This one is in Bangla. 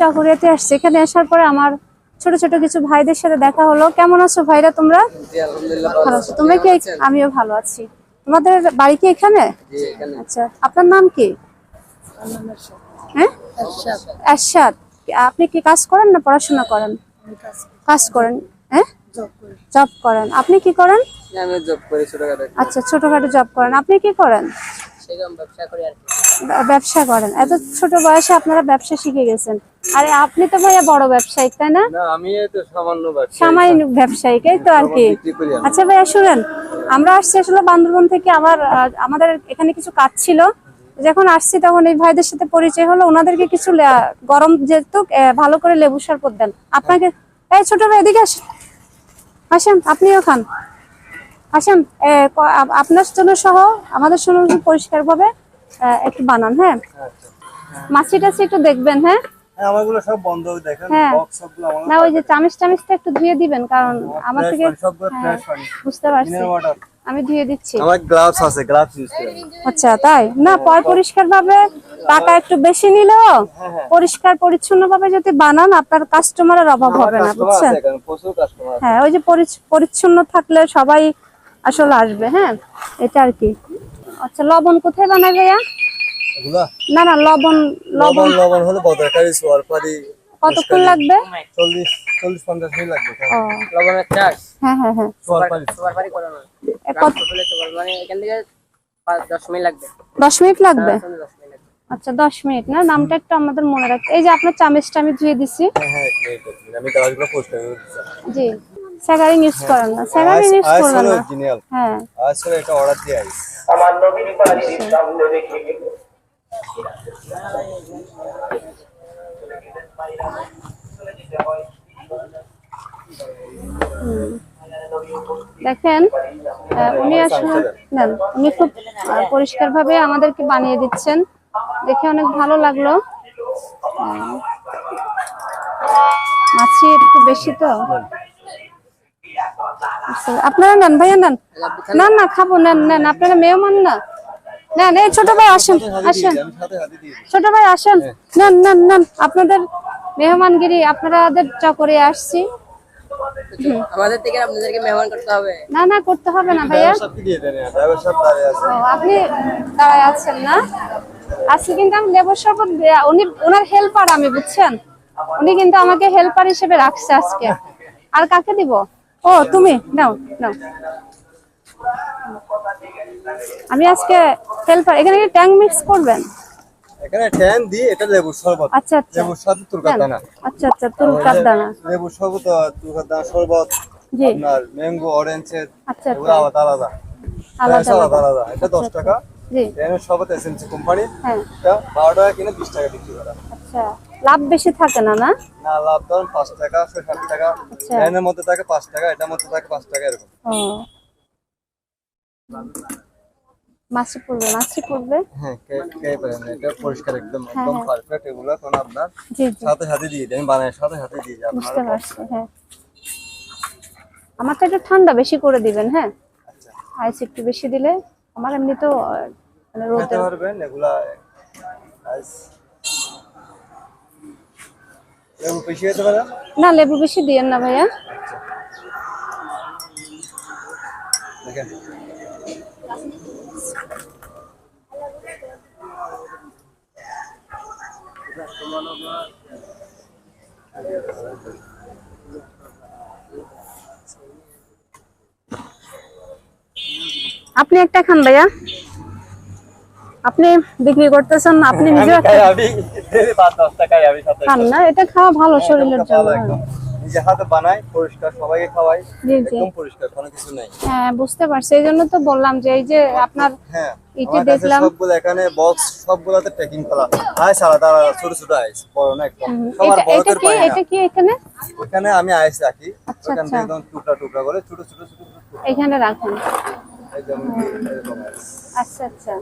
চাকুরিয়াতে আসছে। এখানে আসার পরে আমার ছোট ছোট কিছু ভাইদের সাথে দেখা হলো। কেমন আছো ভাইরা তোমরা? ভালো আছো। তোমরা কি আমিও ভালো আছি। তোমাদের বাড়ি কি এখানে? আচ্ছা আপনার নাম কি? হ্যাঁ? এরশাদ। আপনি কি কাজ করেন না পড়াশোনা করেন? কাজ করেন। হ্যাঁ? জব করেন। আপনি কি করেন? আচ্ছা ছোটখাটো জব করেন। আপনি কি করেন? ব্যবসা করেন। এত ছোট বয়সে আপনারা ব্যবসা শিখে গেছেন। আরে আপনি তো ভাইয়া বড় ব্যবসায়িক তাই না? না আমি তো সামান্য সামান্য ব্যবসায়িক এই তো আর কি। আচ্ছা ভাইয়া শুনেন আমরা আসছি আসলে বান্দরবন থেকে আমার আমাদের এখানে কিছু কাজ ছিল। যখন আসছি তখন এই ভাইদের সাথে পরিচয় হলো। ওনাদেরকে কিছু গরম যেহেতু ভালো করে লেবু শরবত দেন। আপনাকে এই ছোট ভাই এদিকে আসেন। আসেন আপনিও খান। আপ- আপনার জন্য সহ আমাদের জন্য পরিষ্কার ভাবে একটু বানান হ্যাঁ? মাছি টাছি একটু দেখবেন হ্যাঁ? হ্যাঁ আমারগুলো সব বন্ধ দেখেন হ্যাঁ। বক্স সবগুলো না ওই যে চামিচ একটু ধুয়ে দিবেন কারণ আমার থেকে হ্যাঁ, fresh পানি। বুঝতে পারছি। আমি ধুয়ে দিচ্ছি। আমার গ্লাভস আছে গ্লাভস ইউজ করি। আচ্ছা তাই? না পয় পরিষ্কার ভাবে টাকা একটু বেশি নিলেও পরিষ্কার পরিচ্ছন্ন ভাবে যদি বানান আপনার কাস্টমারের অভাব হবে না বুঝছেন? হ্যাঁ ওই যে পরিচ্ছন্ন থাকলে সবাই আসলে আসবে হ্যাঁ? এটা আর কি। আচ্ছা লবণ কোথায় বানায় ভাইয়া? না না লবণ লবণ। লবণ হলো বদরকারি সোয়ারপারি কতক্ষণ লাগবে? চল্লিশ চল্লিশ পঞ্চাশ মিনিট লাগবে লবণের চাষ? হ্যাঁ হ্যাঁ হ্যাঁ। সোয়ারপারি। বাড়ি করে না কত হলে সুপার মানে এখান থেকে পাঁচ দশ মিনিট লাগবে। দশ মিনিট লাগবে? সামনে দশ মিনিট লাগবে। আচ্ছা দশ মিনিট না? নামটা একটু আমাদের মনে রাখতে এই যে আপনার চামিচটা আমি ধুয়ে দিছি। হ্যাঁ হ্যাঁ। আমি গ্লাভসগুলো পোস্ট করে দিচ্ছি। জি। স্যাগারিং ইউজ করেন না। স্যাগারিং ইউজ আজ করবেন না। অরিজিনাল হ্যাঁ। আজ হলো এটা অর্ডার দিয়ে আইস। আমার নবীর বাড়ির সামনে রেখে দেখেন উনি আসলে নেন উনি খুব পরিষ্কার ভাবে আমাদেরকে বানিয়ে দিচ্ছেন। দেখে অনেক ভালো লাগল। মাছি একটু বেশি তো? আপনারা নেন ভাইয়া নেন। না না খাব নেন নেন আপনারা মেহমান না। নেন এই ছোট ভাই আসেন আসেন। ছোট ভাই আসেন। নেন নেন নেন আপনাদের মেহমানগিরি আপনাদের চকরে আসছি। আমাদের থেকে আপনাদেরকে মেহমান করতে হবে। না না করতে হবে না ভাইয়া। আপনি দাঁড়ায় আছেন না? আজকে কিন্তু আমি লেবুর শরবত দেয়া- উনি ওনার হেল্পার আমি বুঝছেন? উনি কিন্তু আমাকে হেল্পার হিসেবে রাখছে আজকে। আর কাকে দিব? ও তুমি নাও নাও। আমি আজকে হেল্পার এখানে কি ট্যাং মিক্স করবেন? এখানে ট্যাং দি এটা লেবুর শরবত। আচ্ছা আচ্ছা। লেবুর সাথে তুরকার দেন। দানা আচ্ছা আচ্ছা তুলকার দানা লেবুর শরবত তুরকার দানা শরবত জি। আপনার ম্যাঙ্গো অরেঞ্জের আচ্ছা আচ্ছা। আলাদা আলাদা। আলাদা আলাদা। আলাদা এটা দশ টাকা। জি। এখানে শরবত এসএমসি কোম্পানি হ্যাঁ। এটা বারো টাকা কিনে বিশ টাকা বিক্রি করা। আচ্ছা। লাভ বেশি থাকে না না? না লাভ ধরুন পাঁচ টাকা ছয় ষাট টাকা। আচ্ছা। এর মধ্যে থাকে পাঁচ টাকা এটার মধ্যে থাকে পাঁচ টাকা এরকম। মাছি পড়বে মাছি পড়বে? হ্যাঁ কে কে পারেন এটা পরিষ্কার একদম হ্যাঁ, একদম হ্যাঁ। পারফেক্ট এগুলো কোন আপনার জি জি। সাথে সাথে দিয়ে দিই আমি বানাই সাথে সাথে দিয়ে দিই বুঝতে পারছি হ্যাঁ। আমারটা একটু ঠান্ডা বেশি করে দিবেন হ্যাঁ? আচ্ছা। আইস একটু বেশি দিলে আমার এমনি তো মানে রোদে পারবেন এগুলা আইস- লেবু বেশি খেতে পারেন না লেবু বেশি দিয়েন না ভাইয়া। দেখেন। আপনি একটা খান ভাইয়া। আপনি বিক্রি করতেছেন আপনি নিজে খান না এটা খাওয়া ভালো শরীরের জন্য। নিজে হাতে বানাই পরিষ্কার সবাইকে খাওয়াই একদম পরিষ্কার কোনো কিছু নাই। হ্যাঁ বুঝতে পারছি। এই জন্য তো বললাম যে এই যে আপনার হ্যাঁ কাছে দেখলাম। সবগুলো এখানে বক্স সবগুলোতে প্যাকিং করা। আইস আলাদা আলাদা ছোট ছোট আইস বড় না একদম। সবার বড়দের পাই এটা কি এখানে? এখানে আমি আইস রাখি। আচ্ছা, ওখান থেকে আচ্ছা। একদম টুকরা টুকরা করে ছোট ছোট ছোট এখানে রাখুন। আচ্ছা আচ্ছা।